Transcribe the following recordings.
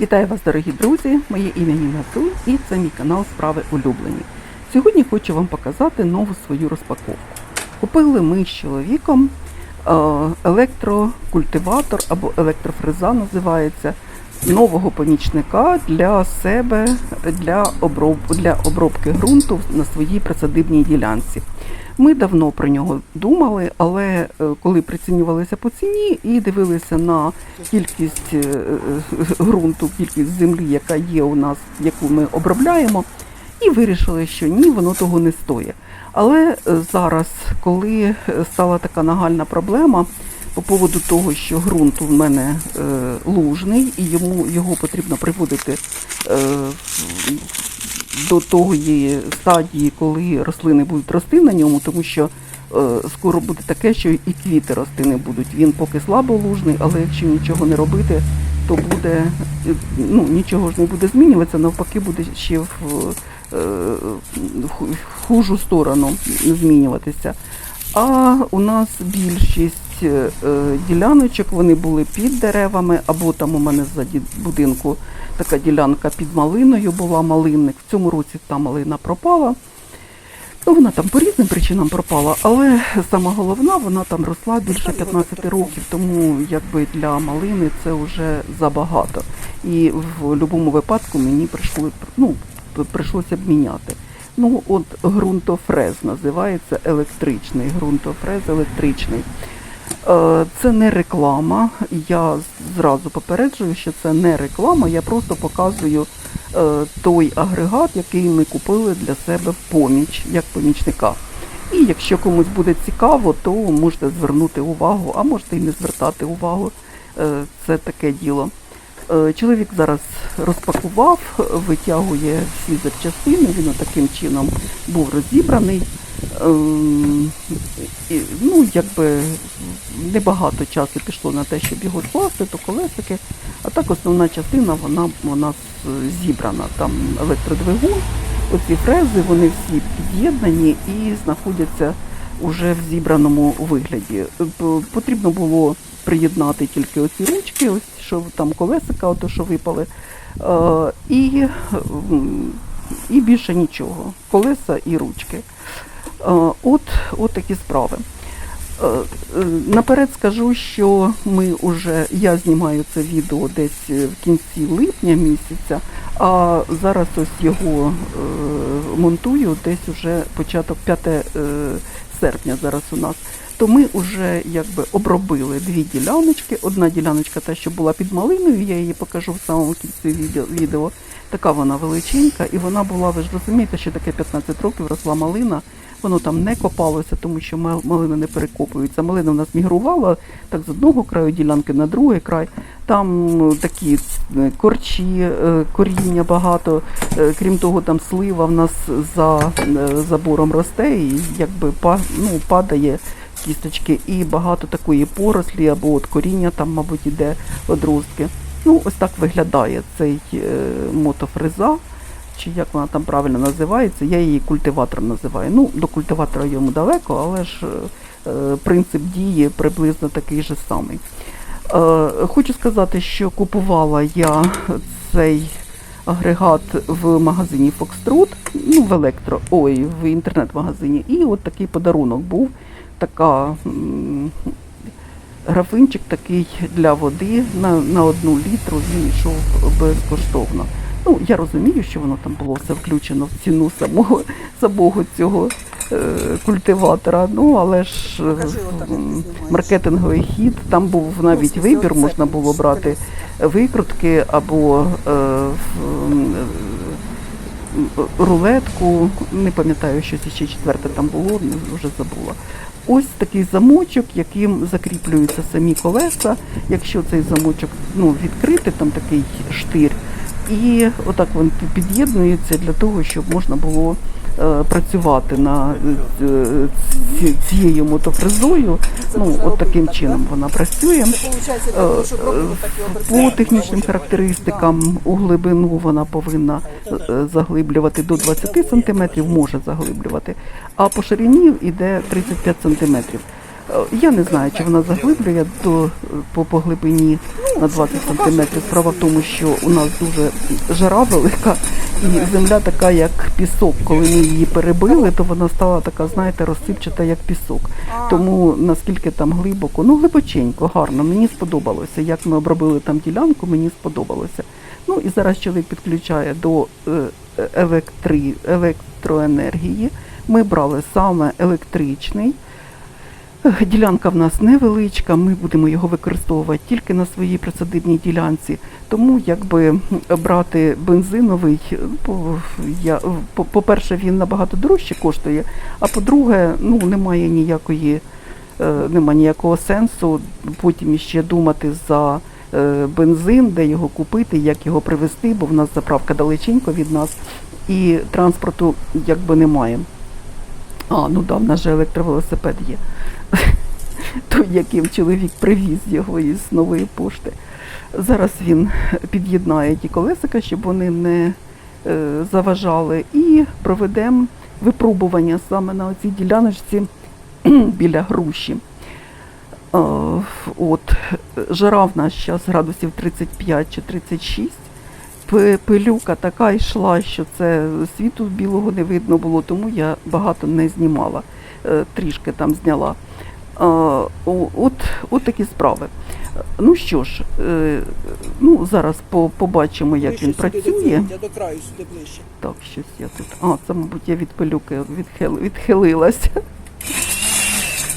Вітаю вас, дорогі друзі! Моє ім'я Ніна Цуй і це мій канал Справи улюблені. Сьогодні хочу вам показати нову свою розпаковку. Купили ми з чоловіком е, електрокультиватор або електрофреза називається нового помічника для себе для, оброб, для обробки ґрунту на своїй присадибній ділянці. Ми давно про нього думали, але е, коли прицінювалися по ціні і дивилися на кількість е, е, ґрунту, кількість землі, яка є у нас, яку ми обробляємо, і вирішили, що ні, воно того не стоїть. Але зараз, коли стала така нагальна проблема по поводу того, що ґрунт у мене е, лужний і йому його потрібно приводити е, до тої стадії, коли рослини будуть рости на ньому, тому що е, скоро буде таке, що і квіти рости не будуть. Він поки слабо лужний, але якщо нічого не робити, то буде е, ну нічого ж не буде змінюватися, навпаки, буде ще в, е, в хужу сторону змінюватися. А у нас більшість е, діляночок вони були під деревами, або там у мене ззаді будинку така ділянка під малиною була малинник. В цьому році та малина пропала. Ну, вона там по різним причинам пропала, але сама головна, вона там росла більше 15 років, тому якби для малини це вже забагато. І в будь-якому випадку мені прийшло, ну, прийшлося б міняти. Ну, от ґрунтофрез називається електричний, ґрунтофрез електричний. Е, Це не реклама. Я зразу попереджую, що це не реклама. Я просто показую е, той агрегат, який ми купили для себе в поміч, як помічника. І якщо комусь буде цікаво, то можете звернути увагу, а можете і не звертати увагу. Е, Це таке діло. Чоловік зараз розпакував, витягує всі запчастини, він таким чином був розібраний. Ем, Ну, якби небагато часу пішло на те, щоб його скласти, то колесики, а так основна частина вона у нас зібрана. Там електродвигун, оці фрези, вони всі під'єднані і знаходяться уже в зібраному вигляді. Потрібно було приєднати тільки оці ручки, ось що там колесика, ото що випали. Е, і, і більше нічого. Колеса і ручки. Е, От, от такі справи. Е, е, Наперед скажу, що ми вже, я знімаю це відео десь в кінці липня місяця, а зараз ось його е, монтую десь уже початок 5 е, серпня зараз у нас. То ми вже якби обробили дві діляночки. Одна діляночка, та, що була під малиною, я її покажу в самому кінці відео. Така вона величенька, і вона була, ви ж розумієте, що таке 15 років росла малина. Воно там не копалося, тому що мал- малина не перекопується. Малина у нас мігрувала так з одного краю ділянки на другий край. Там такі е, корчі, е, коріння багато. Е, Крім того, там слива в нас за забором росте і якби ну, падає кісточки, і багато такої порослі або от коріння там, мабуть, іде одростки. Ну, ось так виглядає цей мотофреза, чи як вона там правильно називається. Я її культиватором називаю. Ну, до культиватора йому далеко, але ж е, принцип дії приблизно такий же самий. Е, хочу сказати, що купувала я цей агрегат в магазині Foxtrot, ну, в електро, ой, в інтернет-магазині. І от такий подарунок був. Така графинчик такий для води на, на одну літру він йшов безкоштовно. Ну, я розумію, що воно там було все включено в ціну самого, самого цього е, культиватора. Ну, але ж е, Покажи м, знімаєш. маркетинговий хід, там був навіть Ну, вибір, можна було брати викрутки або е, е, рулетку, не пам'ятаю, щось ще четверте там було, вже забула. Ось такий замочок, яким закріплюються самі колеса. Якщо цей замочок ну, відкрити, там такий штир, і отак він під'єднується для того, щоб можна було е, працювати на е, ці- цією мотофрезою. Ну, от таким чином вона працює. Такі По технічним характеристикам у глибину вона повинна е, заглиблювати до 20 см, може заглиблювати, а по ширині йде 35 см. Е, Я не знаю, чи вона заглиблює до, по, по глибині на 20 см. Справа в тому, що у нас дуже жара велика, і земля така, як пісок. Коли ми її перебили, то вона стала така, знаєте, розсипчата, як пісок. Тому наскільки там глибоко, ну глибоченько, гарно. Мені сподобалося. Як ми обробили там ділянку, мені сподобалося. Ну і зараз чоловік підключає до е, електри, електроенергії. Ми брали саме електричний. Ділянка в нас невеличка, ми будемо його використовувати тільки на своїй присадибній ділянці. Тому якби брати бензиновий, по-перше, він набагато дорожче коштує, а по-друге, ну немає ніякої, е, немає ніякого сенсу потім іще думати за е, бензин, де його купити, як його привезти, бо в нас заправка далеченько від нас і транспорту якби немає. А, ну да, в нас же електровелосипед є. Той, яким чоловік привіз його із нової пошти. Зараз він під'єднає ті колесика, щоб вони не е, заважали, і проведемо випробування саме на оцій діляночці біля груші. Е, от, жара в нас зараз градусів 35 чи 36. Пилюка така йшла, що це світу білого не видно було, тому я багато не знімала, трішки там зняла. Е, От, от такі справи. Е, Ну що ж, е, ну зараз побачимо, як він працює. Я до краю сюди ближче. Так, щось я тут. А, це, мабуть, я від пилюки відхил, відхилилася.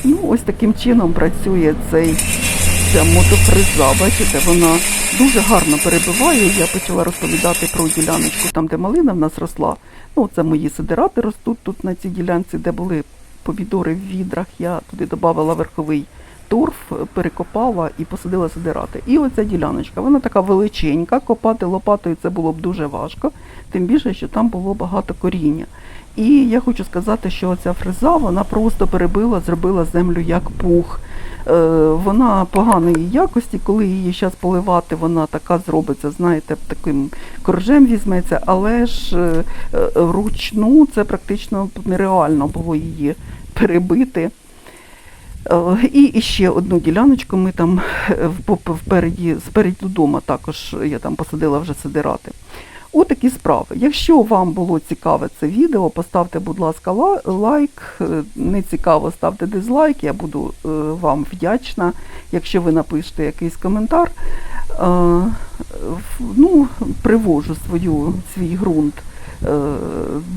Ну, ось таким чином працює цей ця мотофреза. Бачите, вона дуже гарно перебиває. Я почала розповідати про діляночку, там, де малина в нас росла. Ну, це мої сидирати ростуть тут на цій ділянці, де були помідори в відрах. Я туди додавала верховий торф, перекопала і посадила сидирати. І оця діляночка, вона така величенька, копати лопатою це було б дуже важко, тим більше, що там було багато коріння. І я хочу сказати, що ця фреза вона просто перебила, зробила землю як пух. Е, вона поганої якості, коли її зараз поливати, вона така зробиться, знаєте, таким коржем візьметься, але ж е, е, вручну це практично нереально було її перебити. Е, І ще одну діляночку ми там е, впереді, спереді додому також я там посадила вже сидирати. Отакі справи. Якщо вам було цікаве це відео, поставте, будь ласка, лайк. Е, Не цікаво, ставте дизлайк. Я буду вам вдячна, якщо ви напишете якийсь коментар. Ну, привожу свою, свій ґрунт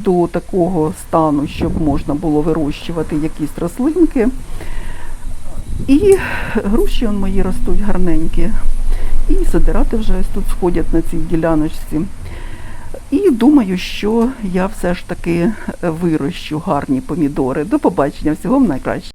до такого стану, щоб можна було вирощувати якісь рослинки. І груші он мої ростуть гарненькі. І сидирати вже ось тут сходять на цій діляночці. І думаю, що я все ж таки е, вирощу гарні помідори. До побачення, всього вам найкраще.